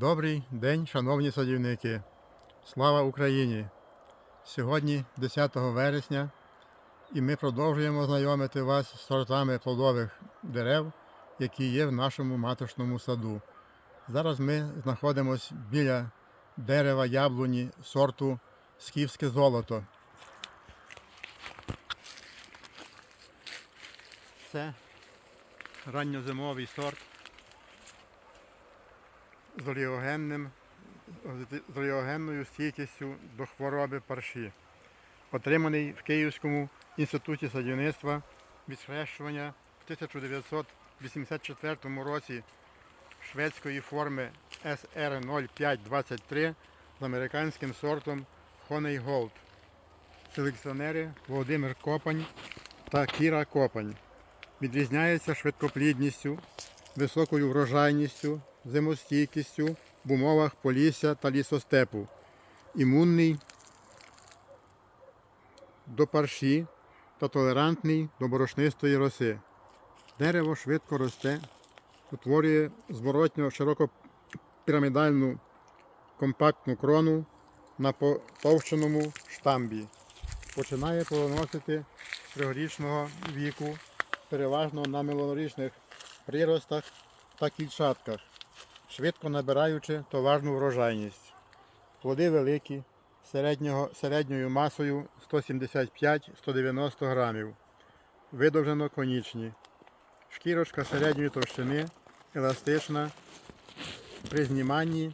Добрий день, шановні садівники. Слава Україні! Сьогодні 10 вересня і ми продовжуємо знайомити вас з сортами плодових дерев, які є в нашому маточному саду. Зараз ми знаходимося біля дерева яблуні сорту Скіфське золото. Це ранньозимовий сорт з оліогенною стійкістю до хвороби парші, отриманий в Київському інституті садівництва від схрещування в 1984 році шведської форми SR 0523 з американським сортом Honey Gold. Селекціонери Володимир Копань та Кіра Копань. Відрізняється швидкоплідністю, високою врожайністю, зимостійкістю в умовах полісся та лісостепу, імунний до парші та толерантний до борошнистої роси. Дерево швидко росте, утворює зворотньо широкопірамідальну компактну крону на потовщеному штамбі. Починає плодоносити з трьохрічного віку, переважно на милорічних приростах та кільчатках, швидко набираючи товарну врожайність. Плоди великі, середнього, середньою масою 175-190 грамів. Видовжено конічні. Шкірочка середньої товщини, еластична, при зніманні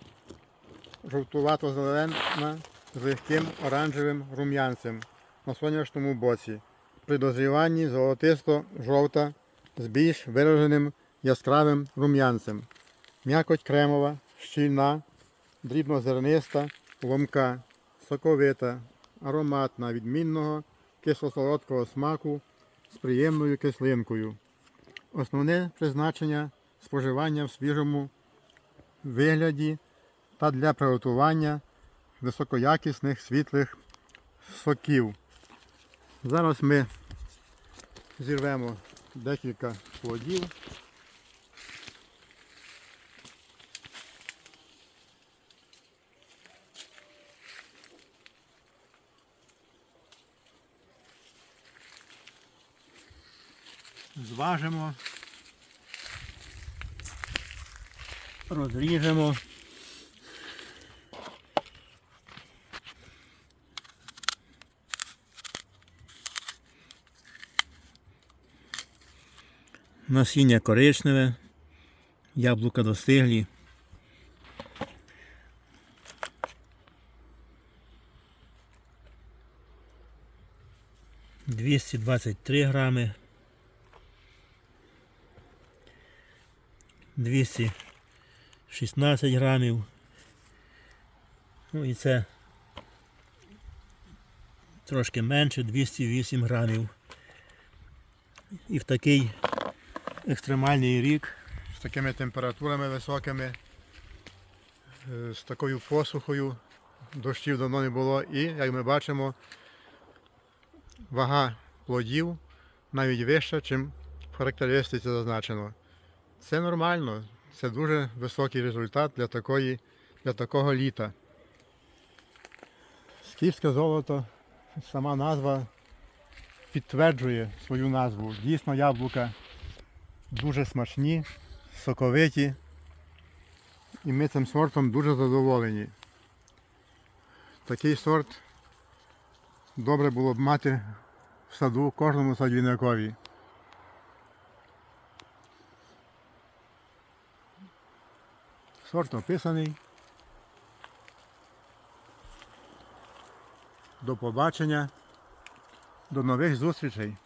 жовтувато-зелена з легким оранжевим рум'янцем на сонячному боці. При дозріванні золотисто-жовта з більш вираженим яскравим рум'янцем. М'якоть кремова, щільна, дрібнозерниста, ломка, соковита, ароматна, відмінного кисло-солодкого смаку з приємною кислинкою. Основне призначення споживання в свіжому вигляді та для приготування високоякісних світлих соків. Зараз ми зірвемо декілька плодів. Зважимо, розріжемо. Насіння коричневе, яблука достиглі. Двісті двадцять три грами. Двісті шістнадцять грамів. Ну і це трошки менше, 208 грамів. І в такий екстремальний рік з такими температурами високими, е, з такою посухою, дощів давно не було. І, як ми бачимо, вага плодів навіть вища, ніж в характеристиці зазначено. Це нормально, це дуже високий результат для, такої, для такого літа. Скіфське золото, сама назва підтверджує свою назву. Дійсно, яблука дуже смачні, соковиті. І ми цим сортом дуже задоволені. Такий сорт добре було б мати в саду кожному садівникові. Сорт описаний. До побачення. До нових зустрічей.